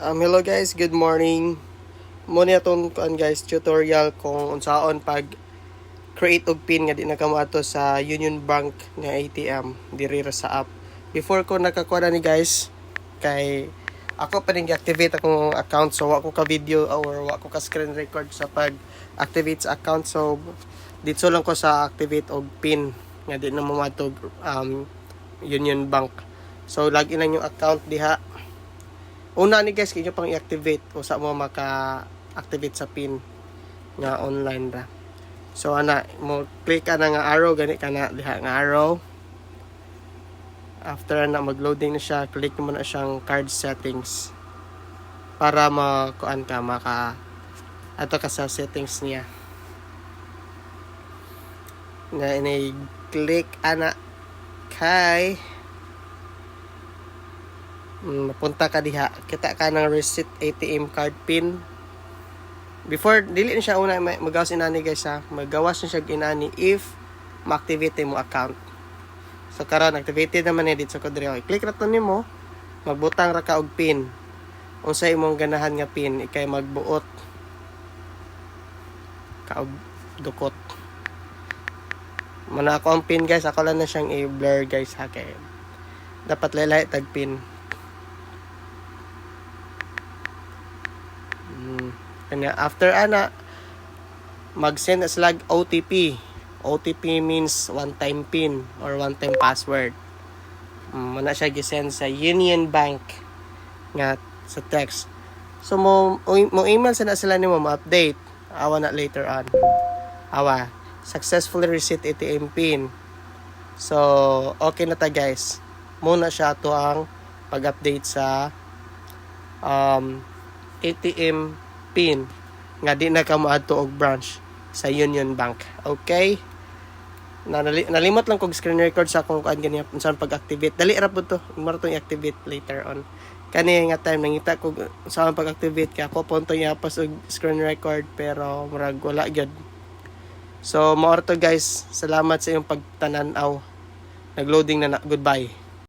Um, hello guys, good morning. Muna itong kuan guys, tutorial kung unsaon pag create og pin nga di na ato sa Union Bank nga ATM diri sa app. Before ko nakakuha na ni guys kay ako pa rin activate akong account so wa ko ka video or wa ko ka screen record sa pag activate sa account so dito lang ko sa activate og pin nga di na mo matog um, Union Bank. So login lang yung account diha Una ni guys, kinyo pang i-activate o sa mo maka-activate sa pin nga online ra. So ana, mo click ka na nga arrow, gani ka na diha nga arrow. After na mag-loading na siya, click mo na siyang card settings para makuan ka maka ato ka sa settings niya. Na ini click ana kay mapunta ka diha. Kita ka ng receipt ATM card pin. Before dili na siya una ma- magawas inani guys ha. Magawas na siya inani if ma-activate mo account. So karon activated naman ni dito sa kodre okay click ra to nimo. Magbutang ra ka og pin. Unsa imong ganahan nga pin ikay magbuot ka og dukot. Mana ako ang pin guys. Ako lang na siyang i-blur guys ha kay dapat lalay tag pin Kanya after ana mag-send na sila OTP. OTP means one time pin or one time password. Mm, muna siya gisend sa Union Bank nga sa text. So mo mo email sa na sila nimo ma-update. Awa na later on. Awa successfully reset ATM pin. So okay na ta guys. Muna siya to ang pag-update sa um, ATM pin nga di na ka moadto og branch sa Union Bank. Okay? Na, nali, nalimot lang kog screen record sa akong kuan ganyan unsan pag-activate. Dali ra pud to. Maro tong i-activate later on. Kani nga time nangita ko sa pag-activate ka ako punto niya pas og screen record pero murag wala gyud. So, mo to guys. Salamat sa iyong pagtanan-aw. Nagloading na na. Goodbye.